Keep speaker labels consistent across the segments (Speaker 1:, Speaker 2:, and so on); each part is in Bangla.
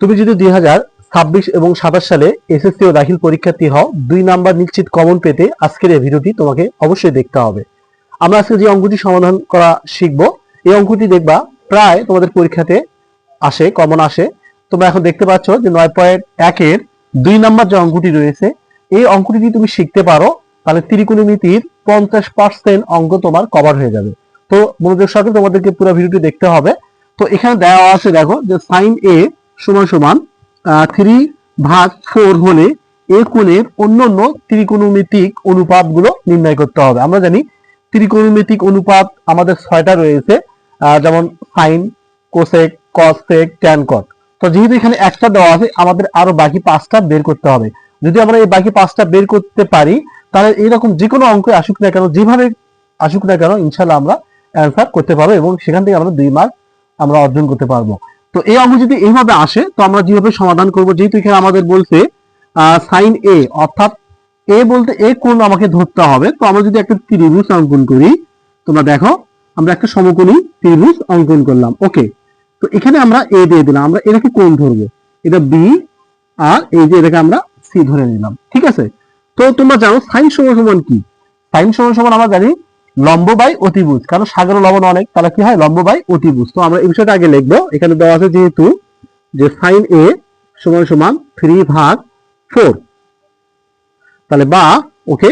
Speaker 1: তুমি যদি দুই হাজার ছাব্বিশ এবং সাতাশ সালে এসএসসি ও দাখিল পরীক্ষার্থী হও, দুই নাম্বার নিশ্চিত কমন পেতে আজকের এই ভিডিওটি তোমাকে অবশ্যই দেখতে হবে। আমরা আজকে যে অঙ্কটি সমাধান করা শিখব, এই অঙ্কটি দেখবা প্রায় তোমাদের পরীক্ষাতে আসে কমন আসে। তোমরা এখন দেখতে পাচ্ছ যে নয় পয়েন্ট একের দুই নাম্বার যে অঙ্কটি রয়েছে, এই অঙ্কটি যদি তুমি শিখতে পারো, তাহলে ত্রিকোণমিতির পঞ্চাশ পার্সেন্ট অঙ্ক তোমার কভার হয়ে যাবে। তো মনোযোগ সহকারে তোমাদেরকে পুরো ভিডিওটি দেখতে হবে। তো এখানে দেওয়া আছে, দেখো, যে সাইন এ সমান সমান থ্রি ভাগ ফোর হলে এ কোণের অন্যান্য ত্রিকোণমিতিক অনুপাতগুলো নির্ণয় করতে হবে। আমরা জানি ত্রিকোণমিতিক অনুপাত আমাদের ছয়টা রয়েছে যেমন সাইন কোসেক কসেক ট্যান তো যেহেতু এখানে একটা দেওয়া আছে, আমাদের আরও বাকি পাঁচটা বের করতে হবে। যদি আমরা এই বাকি পাঁচটা বের করতে পারি, তাহলে এইরকম যে কোনো অঙ্ক আসুক না কেন, যেভাবে আসুক না কেন ইনশাল্লাহ আমরা অ্যান্সার করতে পারব এবং সেখান থেকে আমরা দুই মার্ক আমরা অর্জন করতে পারব। তো এই অঙ্ক যদি এইভাবে আসে, তো আমরা যেভাবে সমাধান করব? যেহেতু এখানে আমাদের বলছে সাইন এ অর্থাৎ এ বলতে এ কোণ আমাকে ধরতে হবে। তো আমরা যদি একটা ত্রিভুজ অঙ্কন করি, তোমরা দেখো, আমরা একটা সমকোণী ত্রিভুজ অঙ্কন করলাম। ওকে তো এখানে আমরা এ দিয়ে দিলাম। আমরা এটাকে কোণ ধরবো। এটা বি আর এই যে এটাকে আমরা সি ধরে নিলাম। ঠিক আছে? তো তোমরা জানো সাইন সমান সমান কি? সাইন সমান সমান আমরা জানি লম্ব বাই অতিভুজ। কারণ সাগর লবণ অনেক, তাহলে কি হয়? লম্ব বাই অতিভুজ। তো আমরা এই বিষয়টা আগে লিখব। এখানে দেওয়া আছে যেহেতু যে সাইন এ সমান সমান থ্রি ভাগ ফোর তাহলে বা, ওকে?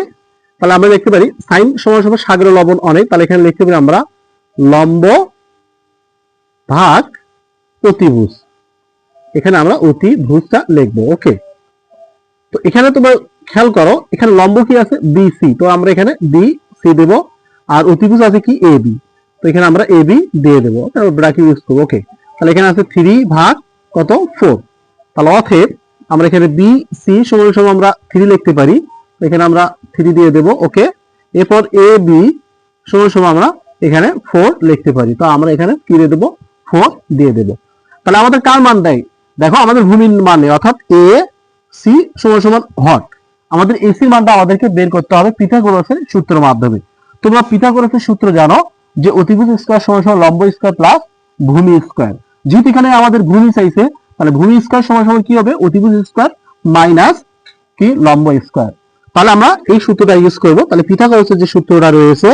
Speaker 1: তাহলে আমরা লিখতে পারি সাইন সমান সমান সাগর লবণ অনেক, তাহলে এখানে লিখতে পারি আমরা লম্ব ভাগ অতিভুজ। এখানে আমরা অতিভুজটা লিখব, ওকে? তো এখানে তোমরা খেয়াল করো, এখানে লম্ব কি আছে? বিসি তো আমরা এখানে বি সি দেবো। আর অতিভুজ আছে কি? এ বি তো এখানে আমরা এ বি দিয়ে দেবো। ব্রাকেট ইউজ করব। ওকে তাহলে এখানে আছে থ্রি ভাগ কত? ফোর তাহলে অথেব আমরা এখানে বি সি সমান সমান আমরা থ্রি লিখতে পারি। এখানে আমরা থ্রি দিয়ে দেবো। ওকে এরপর এ বি সমান সমান আমরা এখানে ফোর লিখতে পারি। তো আমরা এখানে কি দিয়ে দেবো? ফোর দিয়ে দেবো। তাহলে আমাদের কার মান দেয়? দেখো আমাদের ভূমির মান অর্থাৎ এ সি সমান সমান হট। আমাদের এসি মানটা আমাদেরকে বের করতে হবে পিথাগোরাসের সূত্র মাধ্যমে। তোমরা পিথাগোরাসের সূত্র জানো যে অতিভুজ স্কয়ার সমান সমান লম্ব স্কয়ার প্লাস ভূমি স্কয়ার যেহেতু এখানে আমাদের ভূমি চাইছে তাহলে ভূমি স্কয়ার সমান সমান কি হবে? অতিভুজ স্কয়ার মাইনাস কি? লম্ব স্কয়ার তাহলে আমরা এই সূত্রটা ইউজ করব। তাহলে পিথাগোরাসের যে সূত্রটা রয়েছে,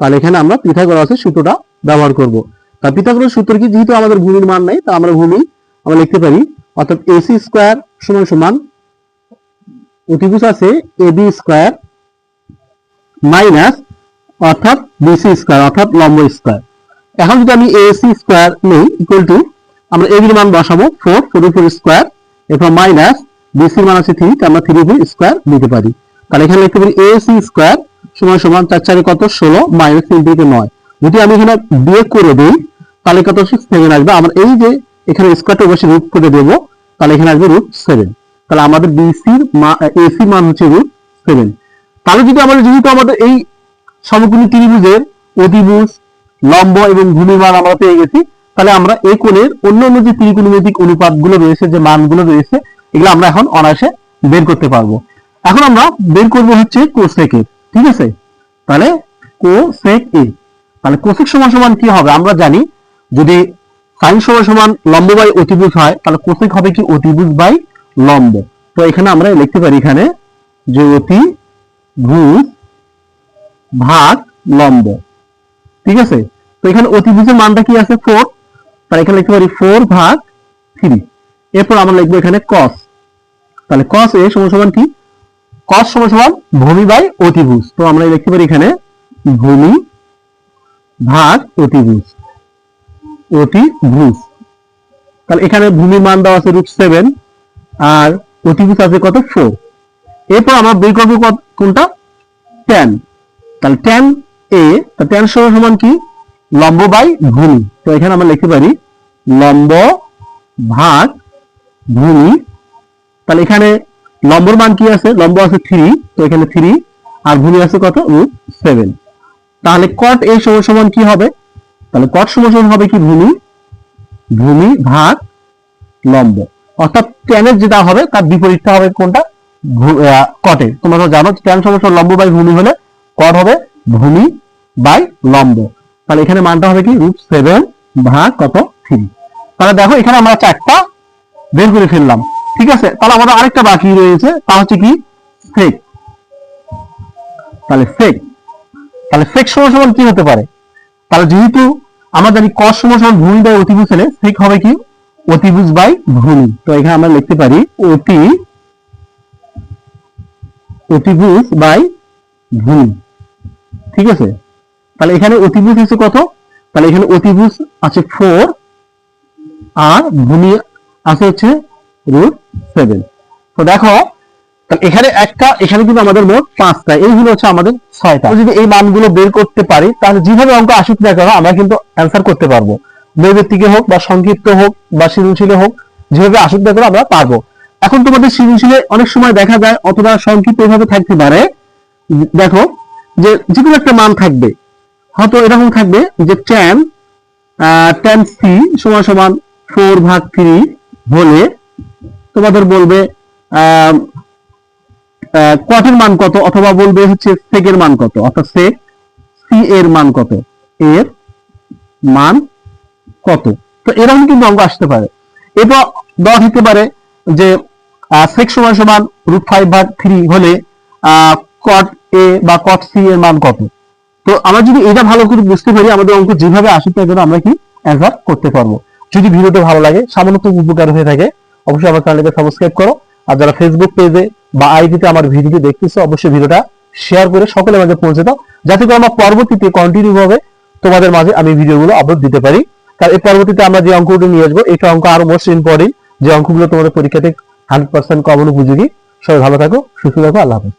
Speaker 1: তাহলে এখানে আমরা পিথাগোরাসের সূত্রটা ব্যবহার করব। তা পিথাগোরাসের সূত্র কি? যেহেতু আমাদের ভূমির মান নাই, তা আমরা ভূমি আমরা লিখতে পারি। অর্থাৎ এসি স্কয়ার সমান সমান অতিভুজ আছে এবি স্কয়ার মাইনাস অর্থাৎ বিসি স্কয়ার অর্থাৎ লম্ব স্কয়ার এখন যদি আমি এসি স্কয়ার নেই ইকুয়াল টু আমরা এবির মান বসাবো ফোর ফোর ফোর স্কয়ার এরপর মাইনাস বিসির মান আছে থ্রি আমরা থ্রি ফোর স্কয়ার দিতে পারি। তাহলে এখানে লিখতে পারি এসি স্কয়ার সমান সমান চার চারে কত? ষোলো মাইনাস তিন থেকে নয়। যদি আমি এখানে বিয়োগ করে দিই, তাহলে কত? সিক্স সেভেন আসবে। আমরা এই যে এখানে স্কোয়ারটা বসে রুট করে দেবো, তাহলে এখানে আসবে রুট সেভেন তাহলে আমাদের বিসির এসি মান হচ্ছে রুট সেভেন তাহলে যদি আমাদের যেহেতু আমাদের এই সমকোণী ত্রিভুজের অতিভুজ, লম্ব এবং ভূমির মান আমরা পেয়ে গেছি। তাহলে আমরা এই কোণের অন্য অন্য যে ত্রিকোণমিতিক অনুপাতগুলো রয়েছে, যে মানগুলো রয়েছে, এগুলো আমরা এখন অনায়াসে বের করতে পারব। এখন আমরা বের করব হচ্ছে কোসেকের ঠিক আছে? তাহলে কোসেক এ, তাহলে কোসেক সমান সমান কি হবে? আমরা জানি যদি সাইন সমান সমান লম্ব বাই অতিভুজ হয়, তাহলে কোসেক হবে কি অতিভুজ বাই লম্ব। তো এখানে আমরা লিখতে পারি এখানে যে অতিভুজ ভাগ লম্ব। ঠিক আছে? তো এখানে অতিভুজের মানটা কি আছে? ফোর তাহলে এখানে লিখতে পারি ফোর ভাগ থ্রি এরপর আমরা লিখব এখানে কস তাহলে কস এ সমান কি? কস সমান সমান ভূমি বাই অতিভুজ। তো আমরা লিখতে পারি এখানে ভূমি ভাগ অতিভুজ। অতিভুজ। তাহলে এখানে ভূমির মান দেওয়া আছে রুট সেভেন আর অতিভুজ আছে কত? ফোর এরপর আমরা বের কোনটা? টেন তাহলে টেন এ টেন সমান সমান কি? লম্ব বাই ভূমি। তো এখানে আমরা লিখতে পারি লম্ব ভাগ ভূমি। তাহলে এখানে লম্বর মান কি আছে? লম্ব আছে থ্রি তো এখানে থ্রি আর ভূমি আছে কত? রুট সেভেন তাহলে কট এ সমান সমান কি হবে? তাহলে কট সমান সমান হবে কি? ভূমি। ভূমি ভাগ লম্ব। অর্থাৎ ট্যানের যেটা হবে, তার বিপরীতটা হবে কোনটা? কটে তোমরা তো জানো ট্যান সমস্যা লম্ব বাই ভূমি হলে কট হবে ভূমি বাই লম্ব। তাহলে এখানে মানটা হবে কি? রুট সেভেন ভাগ কত? থ্রি তাহলে দেখো, এখানে আমরা চারটা বের করে ফেললাম। ঠিক আছে? তাহলে আমাদের আরেকটা বাকি রয়েছে, তা হচ্ছে কি? সেক তাহলে সেক তাহলে সেক সমান কি হতে পারে? তাহলে যেহেতু আমরা জানি কস সমান ভূমি বাই অতিভুজ হলে সেক হবে কি? অতিভুজ বাই ভূমি। তো এখানে আমরা লিখতে পারি অতি অতিভুজ বাই ভূমি। ঠিক আছে? তাহলে এখানে অতিভুজ আছে কত? তাহলে এখানে অতিভুজ আছে ফোর আর ভূমি আছে হচ্ছে রুট সেভেন তো দেখো এখানে একটা, এখানে কিন্তু আমাদের মোট পাঁচটা, এইগুলো হচ্ছে আমাদের ছয়টা। যদি এই মানগুলো বের করতে পারি, তাহলে যেভাবে অঙ্ক আসুক না কেন, আমরা কিন্তু অ্যান্সার করতে পারব। নৈবেত্তিকে হোক বা সংক্ষিপ্ত হোক বা সৃজনশীলে হোক, যেভাবে আসুক না কেন আমরা পারব। এখন তোমাদের সৃজনশীলে অনেক সময় দেখা যায়, অতটা সংক্ষিপ্ত এভাবে থাকতে পারে। দেখো যে কোনো একটা মান থাকবে। হয়তো এরকম থাকবে যে ট্যান ট্যান সি সমান সমান ফোর ভাগ থ্রি হলে তোমাদের বলবে কটের মান কত? অথবা বলবে হচ্ছে সেকের মান কত? অর্থাৎ সেক সি এর মান কত? এর মান কত? তো এরকম কিন্তু অঙ্ক আসতে পারে। এরপর দেওয়া হতে পারে যে সেক সমান সমান রুট ফাইভ ভাগ থ্রি হলে কট এ বা কট সি এর মান কত? তো আমরা যদি এটা ভালো করে বুঝতে পারি, আমাদের অঙ্ক যেভাবে আসে তার জন্য আমরা কি অ্যান্সার করতে পারব। যদি ভিডিওটা ভালো লাগে, সামান্য তো উপকার হয়ে থাকে, অবশ্যই আমার চ্যানেলকে সাবস্ক্রাইব করো। আর যারা ফেসবুক পেজে বা আইডিতে আমার ভিডিও দেখতেছো, অবশ্যই ভিডিওটা শেয়ার করে সকলের মাঝে পৌঁছে দাও। যাতে করে আমার পরবর্তীতে কন্টিনিউ ভাবে তোমাদের মাঝে আমি ভিডিওগুলো আপলোড দিতে পারি। কারণ এই পরবর্তীতে আমরা যে অঙ্কগুলো নিয়ে আসব, এটা অঙ্ক আরও মোস্ট ইম্পর্টেন্ট যে অঙ্কগুলো তোমাদের পরীক্ষাতে হান্ড্রেড পার্সেন্ট কমন উপযোগী। সবাই ভালো থাকো, সুস্থ থাকো, আল্লাহ হাফেজ।